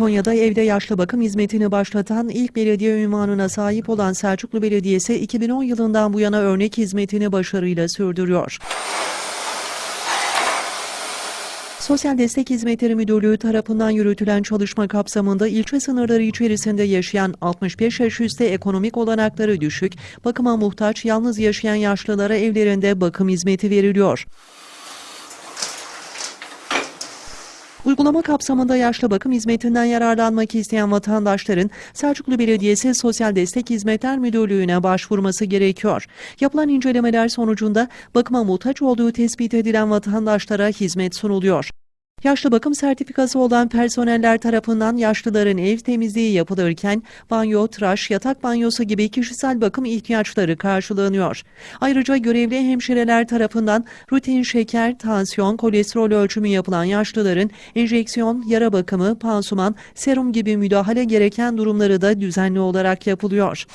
Konya'da evde yaşlı bakım hizmetini başlatan ilk belediye ünvanına sahip olan Selçuklu Belediyesi 2010 yılından bu yana örnek hizmetini başarıyla sürdürüyor. Sosyal Destek Hizmetleri Müdürlüğü tarafından yürütülen çalışma kapsamında ilçe sınırları içerisinde yaşayan 65 yaş üstü ekonomik olanakları düşük, bakıma muhtaç yalnız yaşayan yaşlılara evlerinde bakım hizmeti veriliyor. Uygulama kapsamında yaşlı bakım hizmetinden yararlanmak isteyen vatandaşların Selçuklu Belediyesi Sosyal Destek Hizmetler Müdürlüğü'ne başvurması gerekiyor. Yapılan incelemeler sonucunda bakıma muhtaç olduğu tespit edilen vatandaşlara hizmet sunuluyor. Yaşlı bakım sertifikası olan personeller tarafından yaşlıların ev temizliği yapılırken banyo, tıraş, yatak banyosu gibi kişisel bakım ihtiyaçları karşılanıyor. Ayrıca görevli hemşireler tarafından rutin şeker, tansiyon, kolesterol ölçümü yapılan yaşlıların enjeksiyon, yara bakımı, pansuman, serum gibi müdahale gereken durumları da düzenli olarak yapılıyor.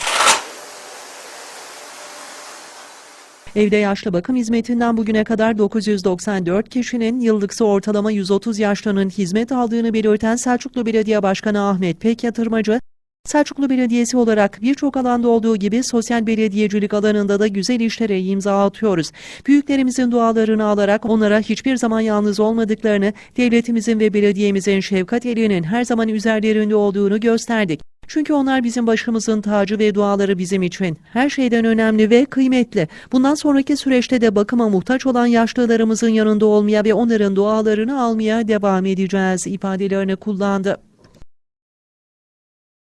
Evde yaşlı bakım hizmetinden bugüne kadar 994 kişinin yıllıksı ortalama 130 yaşlının hizmet aldığını belirten Selçuklu Belediye Başkanı Ahmet Pek Yatırmacı, Selçuklu Belediyesi olarak birçok alanda olduğu gibi sosyal belediyecilik alanında da güzel işlere imza atıyoruz. Büyüklerimizin dualarını alarak onlara hiçbir zaman yalnız olmadıklarını, devletimizin ve belediyemizin şefkat elinin her zaman üzerlerinde olduğunu gösterdik. Çünkü onlar bizim başımızın tacı ve duaları bizim için her şeyden önemli ve kıymetli. Bundan sonraki süreçte de bakıma muhtaç olan yaşlılarımızın yanında olmaya ve onların dualarını almaya devam edeceğiz ifadelerini kullandı.